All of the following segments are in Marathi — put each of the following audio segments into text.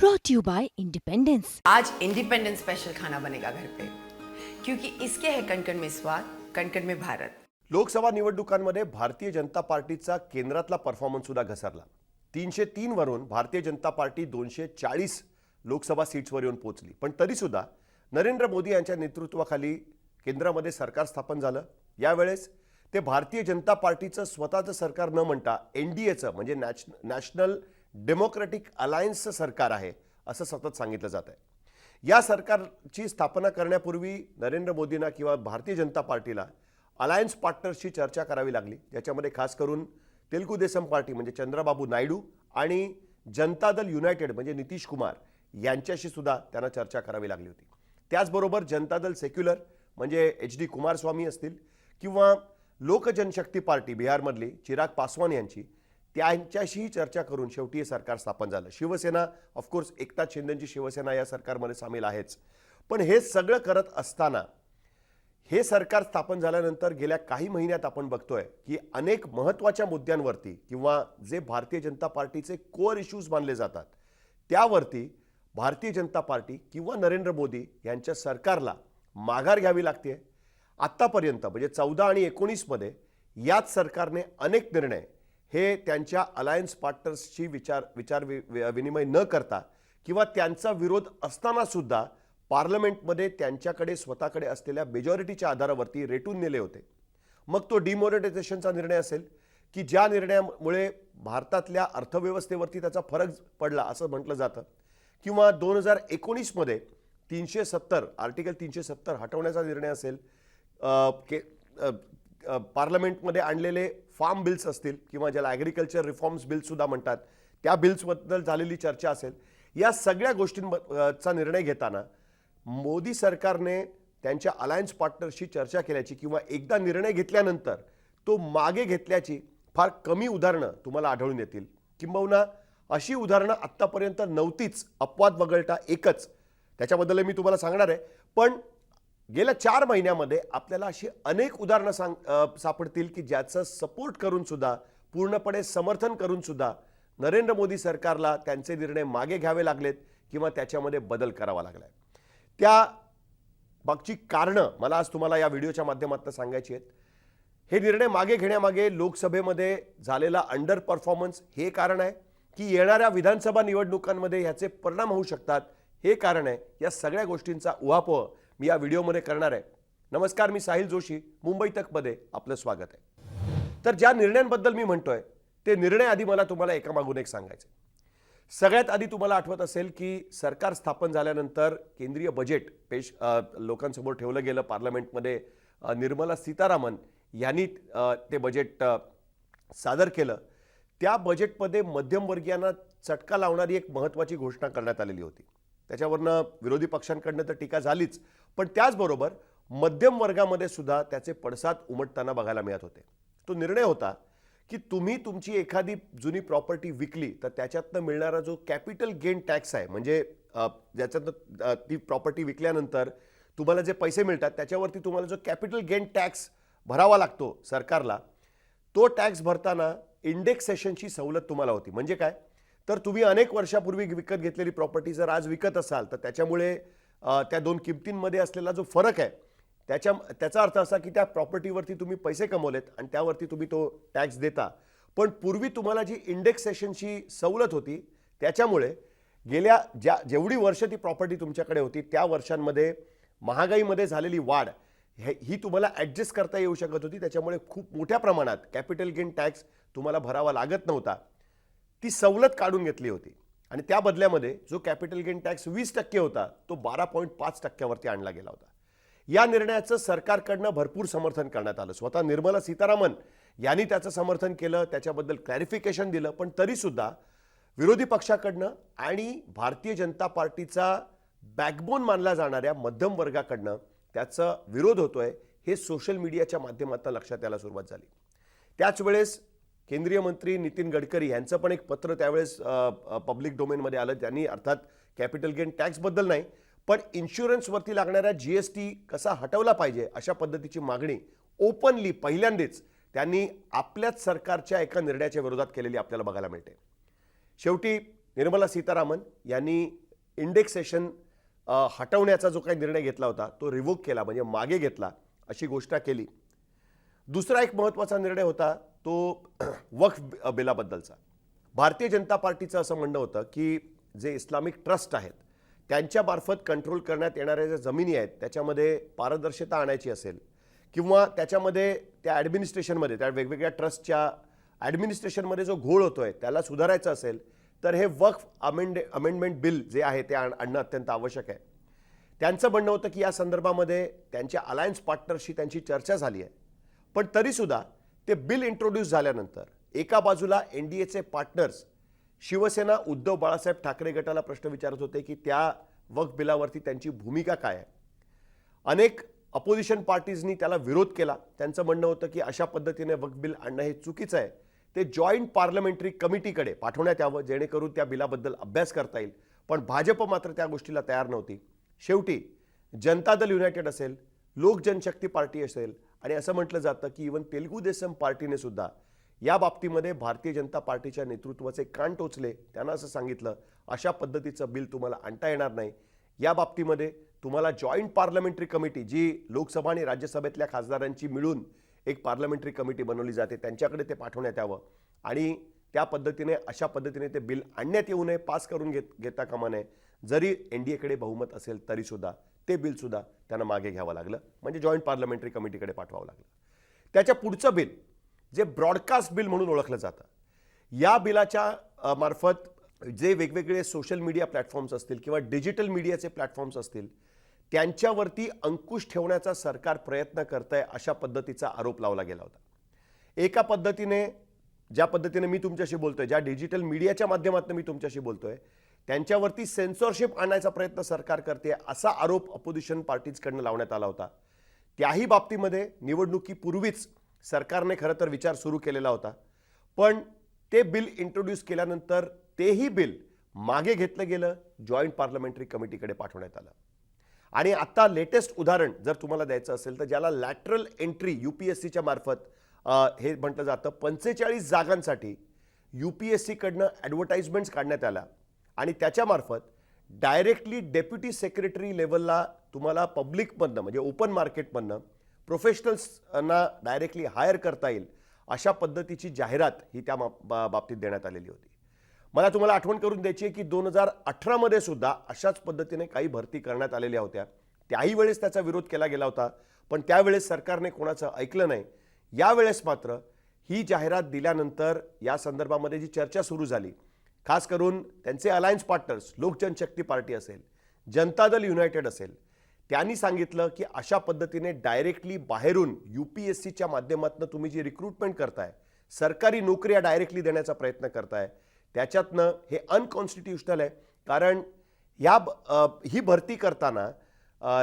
brought to you by Independence. आज इंडिपेंडेंस स्पेशल खाना बनेगा घर पे क्योंकि इसके है कणकण में स्वाद कणकण में भारत। लोकसभा निवडणुकांमध्ये भारतीय जनता पार्टीचा केंद्रातला परफॉर्मन्स सुद्धा घसरला. तीनशे तीन वरून भारतीय जनता पार्टी दोनशे चाळीस लोकसभा सीट्सवर येऊन पोहोचली. पण तरीसुद्धा नरेंद्र मोदी यांच्या नेतृत्वाखाली केंद्रामध्ये सरकार स्थापन झालं. यावेळेस ते भारतीय जनता पार्टीचं स्वतःचं सरकार न म्हणता एन डी एचं म्हणजे नॅश नॅशनल डेमोक्रॅटिक अलायन्सचं सरकार आहे असं सतत सांगितलं जात आहे या सरकारची स्थापना करण्यापूर्वी नरेंद्र मोदींना किंवा भारतीय जनता पार्टीला अलायन्स पार्टनर्सची चर्चा करावी लागली. ज्याच्यामध्ये खास करून तेलगू देसम पार्टी म्हणजे चंद्रबाबू नायडू आणि जनता दल युनायटेड म्हणजे नितीश कुमार यांच्याशी सुद्धा त्यांना चर्चा करावी लागली होती. त्याचबरोबर जनता दल सेक्युलर म्हणजे एच डी कुमारस्वामी असतील किंवा लोक जनशक्ती पार्टी बिहारमधली चिराग पासवान यांची त्यांच्याशीही चर्चा करून शेवटी हे सरकार स्थापन झालं. शिवसेना ऑफकोर्स एकनाथ शिंदेची शिवसेना या सरकारमध्ये सामील आहेच. पण हे सगळं करत असताना हे सरकार स्थापन झाल्यानंतर गेल्या काही महिन्यात आपण बघतोय की अनेक महत्त्वाच्या मुद्द्यांवरती किंवा जे भारतीय जनता पार्टीचे कोअर इश्यूज मानले जातात त्यावरती भारतीय जनता पार्टी किंवा नरेंद्र मोदी यांच्या सरकारला माघार घ्यावी लागते आत्तापर्यंत म्हणजे चौदा आणि एकोणीसमध्ये याच सरकारने अनेक निर्णय हे त्यांच्या अलायन्स पार्टनर्सशी विचार विचार वि- वि- विनिमय न करता किंवा त्यांचा विरोध असताना सुद्धा पार्लमेंटमध्ये त्यांच्याकडे स्वतःकडे असलेल्या मेजॉरिटीच्या आधारावरती रेटून नेले होते. मग तो डिमॉनिटायझेशनचा निर्णय असेल की ज्या निर्णयामुळे भारतातल्या अर्थव्यवस्थेवरती त्याचा फरक पडला असं म्हटलं जातं किंवा दोन हजार एकोणीसमध्ये तीनशे सत्तर आर्टिकल तीनशे सत्तर हटवण्याचा निर्णय असेल के पार्लमेंटमध्ये आणलेले फार्म बिल्स असतील किंवा ज्याला ॲग्रिकल्चर रिफॉर्म्स बिल्ससुद्धा म्हणतात त्या बिल्सबद्दल झालेली चर्चा असेल या सगळ्या गोष्टींचा निर्णय घेताना मोदी सरकारने त्यांच्या अलायन्स पार्टनरशी चर्चा केल्याची किंवा एकदा निर्णय घेतल्यानंतर तो मागे घेतल्याची फार कमी उदाहरणं तुम्हाला आढळून येतील. किंबहुना अशी उदाहरणं आत्तापर्यंत नव्हतीच. अपवाद वगळता एकच. त्याच्याबद्दल मी तुम्हाला सांगणार आहे. पण गेल्या चार महिन्यामध्ये आपल्याला अशी अनेक उदाहरणं सांग सापडतील की ज्याचं सपोर्ट करून सुद्धा पूर्णपणे समर्थन करून सुद्धा नरेंद्र मोदी सरकारला त्यांचे निर्णय मागे घ्यावे लागलेत किंवा त्याच्यामध्ये बदल करावा लागलाय. त्या मागची कारणं मला आज तुम्हाला या व्हिडिओच्या माध्यमातून सांगायची आहेत. हे निर्णय मागे घेण्यामागे लोकसभेमध्ये झालेला अंडर परफॉर्मन्स हे कारण आहे की येणाऱ्या विधानसभा निवडणुकांमध्ये ह्याचे परिणाम होऊ शकतात. हे कारण आहे या सगळ्या गोष्टींचा उहापोह मी या व्हिडिओमध्ये करणार आहे. नमस्कार मी साहिल जोशी मुंबई तकमध्ये आपलं स्वागत आहे. तर ज्या निर्णयांबद्दल मी म्हणतोय ते निर्णय आधी मला तुम्हाला एकामागून एक सांगायचे सगळ्यात आधी तुम्हाला आठवत असेल की सरकार स्थापन झाल्यानंतर केंद्रीय बजेट पेश लोकांसमोर ठेवलं गेलं पार्लमेंटमध्ये निर्मला सीतारामन यांनी ते बजेट सादर केलं. त्या बजेटमध्ये मध्यमवर्गीयांना चटका लावणारी एक महत्त्वाची घोषणा करण्यात आलेली होती. त्याच्यावरनं विरोधी पक्षांकडनं तर टीका झालीच. पण त्याचबरोबर मध्यम वर्गामध्ये सुद्धा त्याचे पडसाद उमटताना बघायला मिळत होते. तो निर्णय होता की तुम्ही तुमची एखादी जुनी प्रॉपर्टी विकली तर त्याच्यातनं मिळणारा जो कॅपिटल गेन टॅक्स आहे म्हणजे ज्याच्यातनं ती प्रॉपर्टी विकल्यानंतर तुम्हाला जे पैसे मिळतात त्याच्यावरती तुम्हाला जो कॅपिटल गेन टॅक्स भरावा लागतो सरकारला तो टॅक्स भरताना इंडेक्सेशनची सवलत तुम्हाला होती. म्हणजे काय? तर तुम्ही अनेक वर्षापूर्वी विकत घेतलेली प्रॉपर्टी जर आज विकत असाल तर त्याच्यामुळे त्या दोन किमतींमध्ये असलेला जो फरक आहे त्याच्या त्याचा अर्थ असा की त्या प्रॉपर्टीवरती तुम्ही पैसे कमवलेत आणि त्यावरती तुम्ही तो टॅक्स देता. पण पूर्वी तुम्हाला जी इंडेक्सेशनची सवलत होती त्याच्यामुळे गेल्या ज्या जेवढी वर्ष ती प्रॉपर्टी तुमच्याकडे होती त्या वर्षांमध्ये महागाईमध्ये झालेली वाढ हे ही तुम्हाला ॲडजस्ट करता येऊ शकत होती. त्याच्यामुळे खूप मोठ्या प्रमाणात कॅपिटल गेन टॅक्स तुम्हाला भरावा लागत नव्हता. ती सवलत काढून घेतली होती. आणि त्या बदल्यामध्ये जो कॅपिटल गेन टॅक्स वीस टक्के होता तो बारा पॉईंट पाच टक्क्यावरती आणला गेला होता. या निर्णयाचं सरकारकडनं भरपूर समर्थन करण्यात आलं. स्वतः निर्मला सीतारामन यांनी त्याचं समर्थन केलं त्याच्याबद्दल क्लॅरिफिकेशन दिलं पण तरीसुद्धा विरोधी पक्षाकडनं आणि भारतीय जनता पार्टीचा बॅकबोन मानला जाणाऱ्या मध्यम वर्गाकडनं त्याचा विरोध होतोय हे सोशल मीडियाच्या माध्यमातून लक्षात यायला सुरुवात झाली. त्याच वेळेस केंद्रीय मंत्री नितीन गडकरी यांचं पण एक पत्र त्यावेळेस पब्लिक डोमेनमध्ये आलं. त्यांनी अर्थात कॅपिटल गेन टॅक्सबद्दल नाही पण इन्शुरन्सवरती लागणारा जी एस टी कसा हटवला पाहिजे अशा पद्धतीची मागणी ओपनली पहिल्यांदाच त्यांनी आपल्याच सरकारच्या एका निर्णयाच्या विरोधात केलेली आपल्याला बघायला मिळते. शेवटी निर्मला सीतारामन यांनी इंडेक्सेशन हटवण्याचा जो काही निर्णय घेतला होता तो रिवोक केला म्हणजे मागे घेतला अशी घोषणा केली. दुसरा एक महत्त्वाचा निर्णय होता तो वक्फ बिलाबद्दलचा. भारतीय जनता पार्टीचं असं म्हणणं होतं की जे इस्लामिक ट्रस्ट आहेत त्यांच्यामार्फत कंट्रोल करण्यात येणाऱ्या ज्या जमिनी आहेत त्याच्यामध्ये पारदर्शकता आणायची असेल किंवा त्याच्यामध्ये त्या ॲडमिनिस्ट्रेशनमध्ये त्या वेगवेगळ्या ट्रस्टच्या ॲडमिनिस्ट्रेशनमध्ये जो घोळ होतो आहे त्याला सुधारायचं असेल तर हे वक्फ अमेंड अमेंडमेंट बिल जे आहे ते आण- आणणं अत्यंत आवश्यक आहे. त्यांचं म्हणणं होतं की या संदर्भामध्ये त्यांच्या अलायन्स पार्टनरशी त्यांची चर्चा झाली आहे. पण तरीसुद्धा ते बिल इंट्रोड्यूस झाल्यानंतर एका बाजूला एन डी एचे पार्टनर्स शिवसेना उद्धव बाळासाहेब ठाकरे गटाला प्रश्न विचारत होते की त्या वक्फ बिलावरती त्यांची भूमिका काय आहे? अनेक अपोजिशन पार्टीजनी त्याला विरोध केला. त्यांचं म्हणणं होतं की अशा पद्धतीने वक्फ बिल आणणं हे चुकीचं आहे. ते जॉईंट पार्लमेंटरी कमिटीकडे पाठवण्यात यावं जेणेकरून त्या बिलाबद्दल अभ्यास करता येईल. पण भाजप मात्र त्या गोष्टीला तयार नव्हती. शेवटी जनता दल युनायटेड असेल लोक जनशक्ती पार्टी असेल आणि असं म्हटलं जातं की इवन तेलुगू देसम पार्टीने सुद्धा या बाबतीमध्ये भारतीय जनता पार्टीच्या नेतृत्वाचे कान टोचले. त्यांना असं सांगितलं अशा पद्धतीचं बिल तुम्हाला आणता येणार नाही. या बाबतीमध्ये तुम्हाला जॉईंट पार्लमेंटरी कमिटी जी लोकसभा आणि राज्यसभेतल्या खासदारांची मिळून एक पार्लमेंटरी कमिटी बनवली जाते त्यांच्याकडे ते पाठवण्यात यावं. आणि त्या पद्धतीने अशा पद्धतीने ते बिल आणण्यात येऊ नये पास करून घेत घेता कामा नये. जरी एन डी एकडे बहुमत असेल तरीसुद्धा ते बिलसुद्धा त्यांना मागे घ्यावं लागलं. म्हणजे जॉईंट पार्लमेंटरी कमिटीकडे पाठवावं लागलं. त्याच्या पुढचं बिल जे ब्रॉडकास्ट बिल म्हणून ओळखलं जातं या बिलाच्या मार्फत जे वेगवेगळे सोशल मीडिया प्लॅटफॉर्म्स असतील किंवा डिजिटल मीडियाचे प्लॅटफॉर्म्स असतील त्यांच्यावरती अंकुश ठेवण्याचा सरकार प्रयत्न करत आहे अशा पद्धतीचा आरोप लावला गेला होता. एका पद्धतीने ज्या पद्धतीने मी तुमच्याशी बोलतोय ज्या डिजिटल मीडियाच्या माध्यमातून मी तुमच्याशी बोलतोय त्यांच्यावरती सेन्सॉरशिप आणायचा प्रयत्न सरकार करते असा आरोप अपोजिशन पार्टीजकडनं लावण्यात आला होता. त्याही बाबतीमध्ये निवडणुकीपूर्वीच सरकारने खरं तर विचार सुरू केलेला होता. पण ते बिल इंट्रोड्यूस केल्यानंतर तेही बिल मागे घेतलं गेलं जॉईंट पार्लमेंटरी कमिटीकडे पाठवण्यात आलं. आणि आता लेटेस्ट उदाहरण जर तुम्हाला द्यायचं असेल तर ज्याला lateral entry U P S सीच्या मार्फत हे म्हटलं जातं पंचेचाळीस जागांसाठी यू पी एस सीकडनं ॲडव्हर्टाईजमेंट्स काढण्यात आल्या. आणि त्याच्यामार्फत डायरेक्टली डेप्युटी सेक्रेटरी लेवलला तुम्हाला पब्लिकमधनं म्हणजे ओपन मार्केटमधनं प्रोफेशनल्सना डायरेक्टली हायर करता येईल अशा पद्धतीची जाहिरात ही त्या मा- बाबतीत देण्यात आलेली होती. मला तुम्हाला आठवण करून द्यायची आहे की दोन हजार अठरामध्ये सुद्धा अशाच पद्धतीने काही भरती करण्यात आलेल्या होत्या. त्याही वेळेस त्याचा विरोध केला गेला होता पण त्यावेळेस सरकारने कोणाचं ऐकलं नाही. यावेळेस मात्र ही जाहिरात दिल्यानंतर या संदर्भामध्ये जी चर्चा सुरू झाली खास करून त्यांचे अलायन्स पार्टनर्स लोक जनशक्ती पार्टी असेल जनता दल युनायटेड असेल त्यांनी सांगितलं की अशा पद्धतीने डायरेक्टली बाहेरून यू पी एस सीच्या माध्यमातून तुम्ही जी रिक्रुटमेंट करताय सरकारी नोकऱ्या डायरेक्टली देण्याचा प्रयत्न करताय त्याच्यातनं हे अनकॉन्स्टिट्युशनल आहे. कारण या ही भरती करताना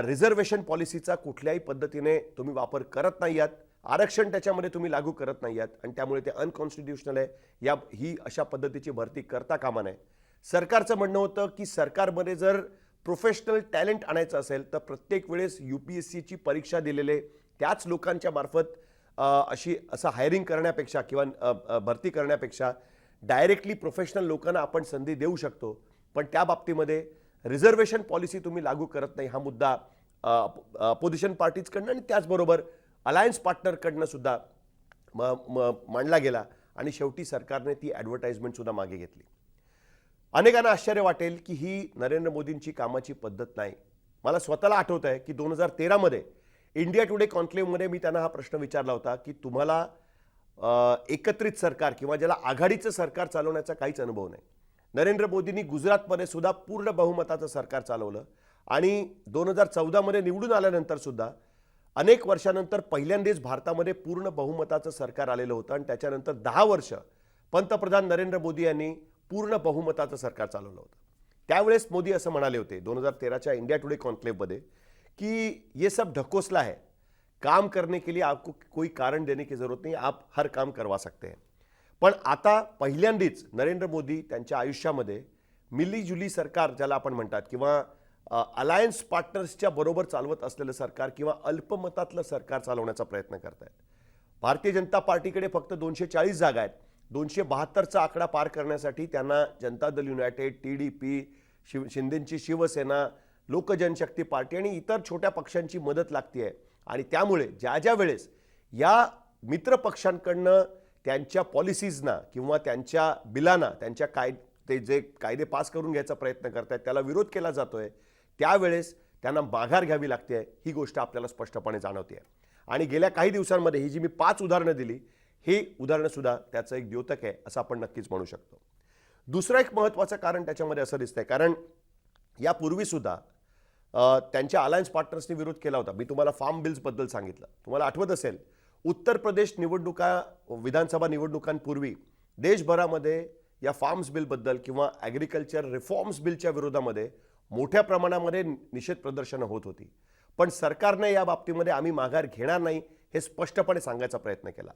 रिझर्वेशन पॉलिसीचा कुठल्याही पद्धतीने तुम्ही वापर करत नाही आहात. आरक्षण त्याच्यामध्ये तुम्ही लागू करत नाही आहात आणि त्यामुळे ते अनकॉन्स्टिट्युशनल आहे. या ही अशा पद्धतीची भरती करता कामा नये. सरकारचं म्हणणं होतं की सरकारमध्ये जर प्रोफेशनल टॅलेंट आणायचं असेल तर प्रत्येक वेळेस यू पी एस सीची परीक्षा दिलेले त्याच लोकांच्या मार्फत अशी असं हायरिंग करण्यापेक्षा किंवा भरती करण्यापेक्षा डायरेक्टली प्रोफेशनल लोकांना आपण संधी देऊ शकतो. पण त्या बाबतीमध्ये रिझर्वेशन पॉलिसी तुम्ही लागू करत नाही हा मुद्दा अपोजिशन पार्टीजकडनं आणि त्याचबरोबर अलायन्स पार्टनरकडनं सुद्धा म- म- मांडला गेला आणि शेवटी सरकारने ती ॲडव्हर्टाईजमेंटसुद्धा मागे घेतली. अनेकांना आश्चर्य वाटेल की ही नरेंद्र मोदींची कामाची पद्धत नाही. मला स्वतःला आठवत आहे की दोन हजार तेरामध्ये इंडिया टुडे कॉन्क्लेव्हमध्ये मी त्यांना हा प्रश्न विचारला होता की तुम्हाला एकत्रित सरकार किंवा ज्याला आघाडीचं सरकार चालवण्याचा काहीच अनुभव नाही. नरेंद्र मोदींनी गुजरातमध्ये सुद्धा पूर्ण बहुमताचं सरकार चालवलं आणि दोन हजार चौदामध्ये निवडून आल्यानंतर सुद्धा अनेक वर्षानंतर पहिल्यांदाच भारतामध्ये पूर्ण बहुमताचं सरकार आलेलं होतं आणि त्याच्यानंतर दहा वर्ष पंतप्रधान नरेंद्र मोदी यांनी पूर्ण बहुमताचं सरकार चालवलं होतं. त्यावेळेस मोदी असं म्हणाले होते दोन हजार तेराच्या इंडिया टुडे कॉन्क्लेव्हमध्ये की ये सब ढकोसला है. काम करने के लिए आपको कोई कारण देने की जरूरत नाही आप हर काम करवा सकते हैं. पण आता पहिल्यांदाच नरेंद्र मोदी त्यांच्या आयुष्यामध्ये मिलीजुली सरकार ज्याला आपण म्हणतात किंवा अलायन्स पार्टनर्सच्या बरोबर चालवत असलेलं सरकार किंवा अल्पमतातलं सरकार चालवण्याचा प्रयत्न करत आहेत भारतीय जनता पार्टीकडे फक्त दोनशे चाळीस जागा आहेत. दोनशे बहात्तरचा आकडा पार करण्यासाठी त्यांना Janata Dal united T D P Shiv शिंदेंची Shiv Sena Lok Janshakti party आणि इतर छोट्या पक्षांची मदत लागते आहे आणि त्यामुळे ज्या ज्या वेळेस या मित्र पक्षांकडनं त्यांच्या पॉलिसीजना किंवा त्यांच्या बिलांना त्यांच्या काय ते जे कायदे पास करून घ्यायचा प्रयत्न करतायत त्याला विरोध केला जातो आहे त्यावेळेस त्यांना माघार घ्यावी लागते ही गोष्ट आपल्याला स्पष्टपणे जाणवते आहे. आणि गेल्या काही दिवसांमध्ये ही जी मी पाच उदाहरणं दिली ही उदाहरणं सुद्धा त्याचं एक द्योतक आहे असं आपण नक्कीच म्हणू शकतो. दुसरं एक महत्त्वाचं कारण त्याच्यामध्ये असं दिसतंय कारण यापूर्वीसुद्धा त्यांच्या अलायन्स पार्टनर्सनी विरोध केला होता. मी तुम्हाला फार्म बिल्सबद्दल सांगितलं. तुम्हाला आठवत असेल उत्तर प्रदेश निवडणुका विधानसभा निवडणुकांपूर्वी देशभरामध्ये या फार्म्स बिलबद्दल किंवा ॲग्रिकल्चर रिफॉर्म्स बिलच्या विरोधामध्ये मोठ्या प्रमाणामध्ये निषेध प्रदर्शनं होत होती. पण सरकारने या बाबतीमध्ये आम्ही माघार घेणार नाही हे स्पष्टपणे सांगायचा प्रयत्न केला.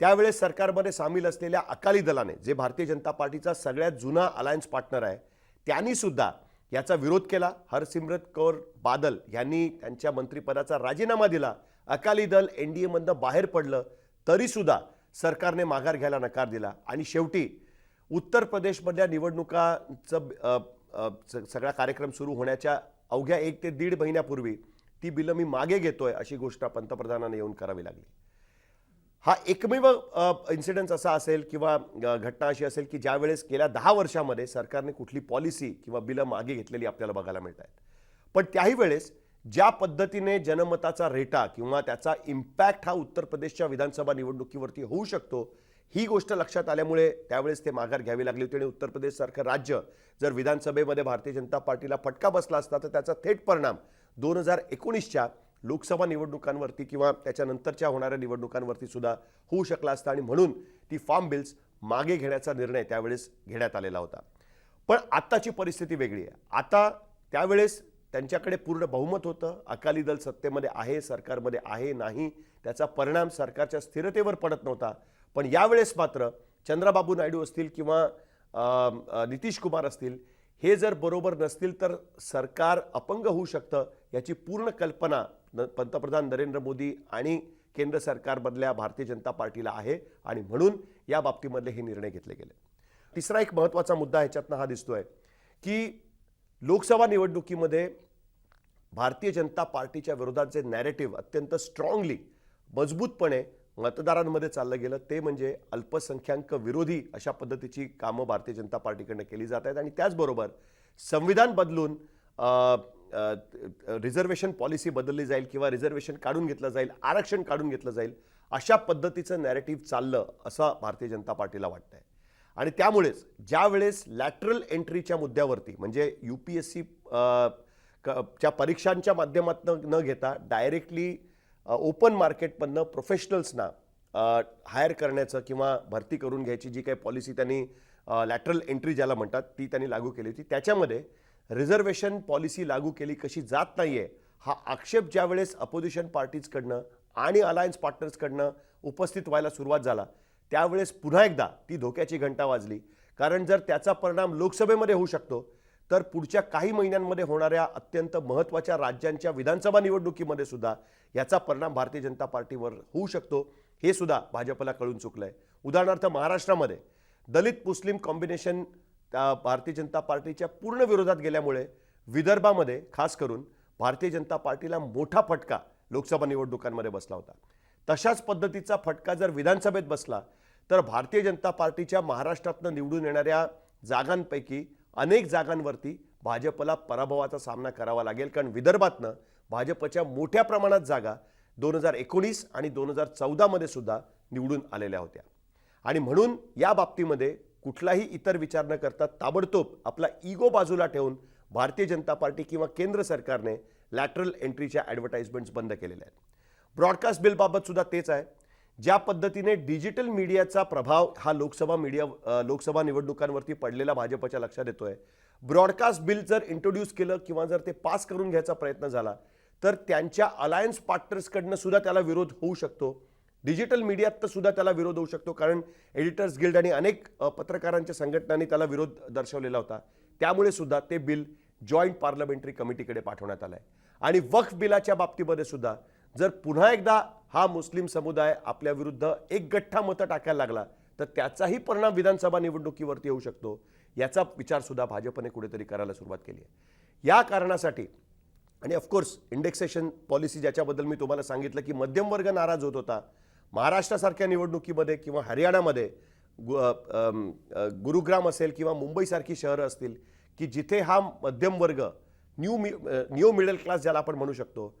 त्यावेळेस सरकारमध्ये सामील असलेल्या अकाली दलाने जे भारतीय जनता पार्टीचा सगळ्यात जुना अलायन्स पार्टनर आहे त्यांनी सुद्धा याचा विरोध केला. हरसिमरत कौर बादल यांनी त्यांच्या मंत्रिपदाचा राजीनामा दिला. अकाली दल एन डी एमधनं बाहेर पडलं तरीसुद्धा सरकारने माघार घ्यायला नकार दिला. आणि शेवटी उत्तर प्रदेशमधल्या निवडणुकांचं सगळा कार्यक्रम सुरू होण्याच्या अवघ्या एक ते दीड महिन्यापूर्वी ती बिलं मी मागे घेतोय अशी गोष्ट पंतप्रधानांना येऊन करावी लागली. हा एकमेव इन्सिडन्स असा असेल किंवा घटना अशी असेल की ज्यावेळेस गेल्या दहा वर्षामध्ये सरकारने कुठली पॉलिसी किंवा बिलं मागे घेतलेली आपल्याला बघायला मिळत आहेत पण त्याही वेळेस ज्या पद्धतीने जनमताचा रेटा किंवा त्याचा इम्पॅक्ट हा उत्तर प्रदेशच्या विधानसभा निवडणुकीवरती होऊ शकतो ही गोष्ट लक्षात आल्यामुळे त्यावेळेस ते माघार घ्यावी लागली होती आणि उत्तर प्रदेशसारखं राज्य जर विधानसभेमध्ये भारतीय जनता पार्टीला फटका बसला असता तर त्याचा थेट परिणाम दोन हजार एकोणीसच्या लोकसभा निवडणुकांवरती किंवा त्याच्यानंतरच्या होणाऱ्या निवडणुकांवरती सुद्धा होऊ शकला असता आणि म्हणून ती फार्म बिल्स मागे घेण्याचा निर्णय त्यावेळेस घेण्यात आलेला होता. पण आत्ताची परिस्थिती वेगळी आहे. आता त्यावेळेस त्यांच्याकडे पूर्ण बहुमत होतं. अकाली दल सत्तेमध्ये आहे सरकारमध्ये आहे नाही त्याचा परिणाम सरकारच्या स्थिरतेवर पडत नव्हता. पण यावेळेस मात्र चंद्राबाबू नायडू असतील किंवा नितीश कुमार असतील हे जर बरोबर नसतील तर सरकार अपंग होऊ शकतं याची पूर्ण कल्पना न पंतप्रधान नरेंद्र मोदी आणि केंद्र सरकारमधल्या भारतीय जनता पार्टीला आहे आणि म्हणून या बाबतीमधले हे निर्णय घेतले गेले. तिसरा एक महत्त्वाचा मुद्दा ह्याच्यातनं हा दिसतोय की लोकसभा निवडणुकीमध्ये भारतीय जनता पार्टीच्या विरोधात जे नॅरेटिव्ह अत्यंत स्ट्रॉंगली मजबूतपणे मतदारांमध्ये चाललं गेलं ते म्हणजे अल्पसंख्याक विरोधी अशा पद्धतीची कामं भारतीय जनता पार्टीकडनं केली जात आहेत. आणि त्याचबरोबर संविधान बदलून रिझर्वेशन पॉलिसी बदलली जाईल किंवा रिझर्वेशन काढून घेतलं जाईल आरक्षण काढून घेतलं जाईल अशा पद्धतीचं नॅरेटिव्ह चाललं असं भारतीय जनता पार्टीला वाटतंय. आणि त्यामुळेच ज्यावेळेस लॅटरल एंट्रीच्या मुद्द्यावरती म्हणजे यू पी एस सी च्या परीक्षांच्या माध्यमातून न घेता डायरेक्टली ओपन मार्केटमधनं प्रोफेशनल्सना हायर करण्याचं किंवा भरती करून घ्यायची जी काही पॉलिसी त्यांनी लॅटरल एंट्री ज्याला म्हणतात ती त्यांनी लागू केली होती. त्याच्यामध्ये रिझर्वेशन पॉलिसी लागू केली कशी जात नाही आहे हा आक्षेप ज्यावेळेस अपोजिशन पार्टीजकडनं आणि अलायन्स पार्टनर्सकडनं उपस्थित व्हायला सुरुवात झाला त्यावेळेस पुन्हा एकदा ती धोक्याची घंटा वाजली. कारण जर त्याचा परिणाम लोकसभेमध्ये होऊ शकतो तर पुढच्या काही महिन्यांमध्ये होणाऱ्या अत्यंत महत्त्वाच्या राज्यांच्या विधानसभा निवडणुकीमध्ये सुद्धा याचा परिणाम भारतीय जनता पार्टीवर होऊ शकतो. हे सुद्धा भाजपला कळून चुकलं आहे उदाहरणार्थ महाराष्ट्रामध्ये दलित मुस्लिम कॉम्बिनेशन त्या भारतीय जनता पार्टीच्या पूर्ण विरोधात गेल्यामुळे विदर्भामध्ये खास करून भारतीय जनता पार्टीला मोठा फटका लोकसभा निवडणुकांमध्ये बसला होता. तशाच पद्धतीचा फटका जर विधानसभेत बसला तर भारतीय जनता पार्टीच्या महाराष्ट्रातनं निवडून येणाऱ्या जागांपैकी अनेक जागांवरती भाजपला पराभवाचा सामना करावा लागेल कारण विदर्भातनं भाजपच्या मोठ्या प्रमाणात जागा दोन हजार एकोणीस आणि दोन हजार चौदामध्ये सुद्धा निवडून आलेल्या होत्या. आणि म्हणून या बाबतीमध्ये कुठलाही इतर विचार न करता ताबडतोब आपला इगो बाजूला ठेवून भारतीय जनता पार्टी किंवा केंद्र सरकारने लॅटरल एंट्रीच्या ॲडव्हर्टाईजमेंट्स बंद केलेल्या आहेत. ब्रॉडकास्ट बिलबाबत सुद्धा तेच आहे. ज्या पद्धतीने डिजिटल मीडियाचा प्रभाव हा लोकसभा मीडिया लोकसभा निवडणुकांवरती पडलेला भाजपच्या लक्षात येतोय. ब्रॉडकास्ट बिल जर इंट्रोड्यूस केलं किंवा जर ते पास करून घ्यायचा प्रयत्न झाला तर त्यांच्या अलायन्स पार्टनर्सकडनं सुद्धा त्याला विरोध होऊ शकतो. डिजिटल मीडियात तर सुद्धा त्याला विरोध होऊ शकतो कारण एडिटर्स गिल्ड आणि अनेक पत्रकारांच्या संघटनांनी त्याला विरोध दर्शवलेला होता. त्यामुळे सुद्धा ते बिल जॉईंट पार्लमेंटरी कमिटीकडे पाठवण्यात आलं आहे आणि वक्फ बिलाच्या बाबतीमध्ये सुद्धा जर पुन्हा एकदा हा मुस्लिम समुदाय आपल्या विरुद्ध एक गठ्ठा मतं टाकायला लागला तर त्याचाही परिणाम विधानसभा निवडणुकीवरती येऊ शकतो याचा विचारसुद्धा भाजपने कुठेतरी करायला सुरुवात केली आहे. या कारणासाठी आणि ऑफकोर्स इंडेक्सेशन पॉलिसी ज्याच्याबद्दल मी तुम्हाला सांगितलं की मध्यमवर्ग नाराज होत होता महाराष्ट्रासारख्या निवडणुकीमध्ये किंवा हरियाणामध्ये गु- गुरुग्राम असेल किंवा मुंबईसारखी शहरं असतील की जिथे हा मध्यमवर्ग न्यू मि न्यू मिडल क्लास ज्याला आपण म्हणू शकतो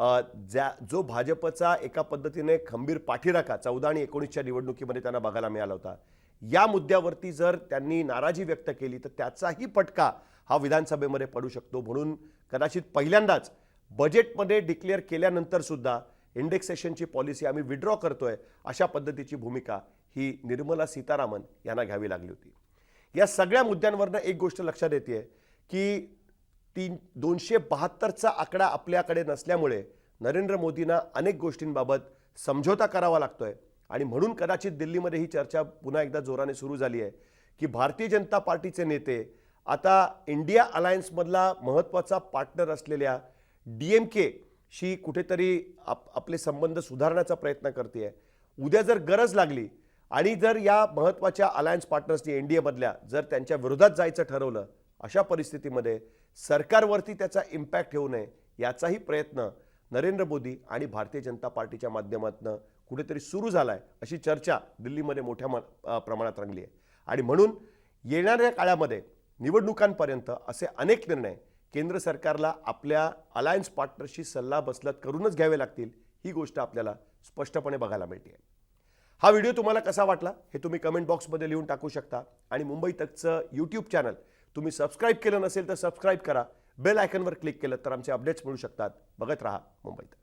ज्या जो भाजपचा एका पद्धतीने खंबीर पाठीराखा चौदा आणि एकोणीसच्या निवडणुकीमध्ये त्यांना बघायला मिळाला होता या मुद्द्यावरती जर त्यांनी नाराजी व्यक्त केली तर त्याचाही फटका हा विधानसभेमध्ये पडू शकतो. म्हणून कदाचित पहिल्यांदाच बजेटमध्ये डिक्लेअर केल्यानंतर सुद्धा इंडेक्सेशनची पॉलिसी आम्ही विड्रॉ करतोय अशा पद्धतीची भूमिका ही निर्मला सीतारामन यांना घ्यावी लागली होती. या सगळ्या मुद्द्यांवरनं एक गोष्ट लक्षात येते की तीन दोनशे बहात्तरचा आकडा आपल्याकडे नसल्यामुळे नरेंद्र मोदींना अनेक गोष्टींबाबत समझोता करावा लागतोय. आणि म्हणून कदाचित दिल्लीमध्ये ही चर्चा पुन्हा एकदा जोराने सुरू झाली आहे की भारतीय जनता पार्टीचे नेते आता इंडिया अलायन्समधला महत्त्वाचा पार्टनर असलेल्या डी एम केशी कुठेतरी आप आपले संबंध सुधारण्याचा प्रयत्न करते आहे उद्या जर गरज लागली आणि जर या महत्त्वाच्या अलायन्स पार्टनर्सनी एन डी एमधल्या जर त्यांच्या विरोधात जायचं ठरवलं अशा परिस्थितीमध्ये सरकारवरती त्याचा इम्पॅक्ट होऊ नये याचाही प्रयत्न नरेंद्र मोदी आणि भारतीय जनता पार्टीच्या माध्यमातून कुठेतरी सुरू झाला आहे अशी चर्चा दिल्लीमध्ये मोठ्या म- प्रमाणात रंगली आहे. आणि म्हणून येणाऱ्या काळामध्ये निवडणुकांपर्यंत असे अनेक निर्णय केंद्र सरकारला आपल्या अलायन्स पार्टनरशी सल्ला बसलत करूनच घ्यावे लागतील ही गोष्ट आपल्याला स्पष्टपणे बघायला मिळते. हा व्हिडिओ तुम्हाला कसा वाटला हे तुम्ही कमेंट बॉक्समध्ये लिहून टाकू शकता आणि मुंबई तकचं यूट्यूब चॅनल तुम्ही सबस्क्राईब केलं नसेल तर सबस्क्राईब करा. बेल आयकनवर क्लिक केलं तर आमचे अपडेट्स मिळू शकतात. बघत राहा मुंबईत.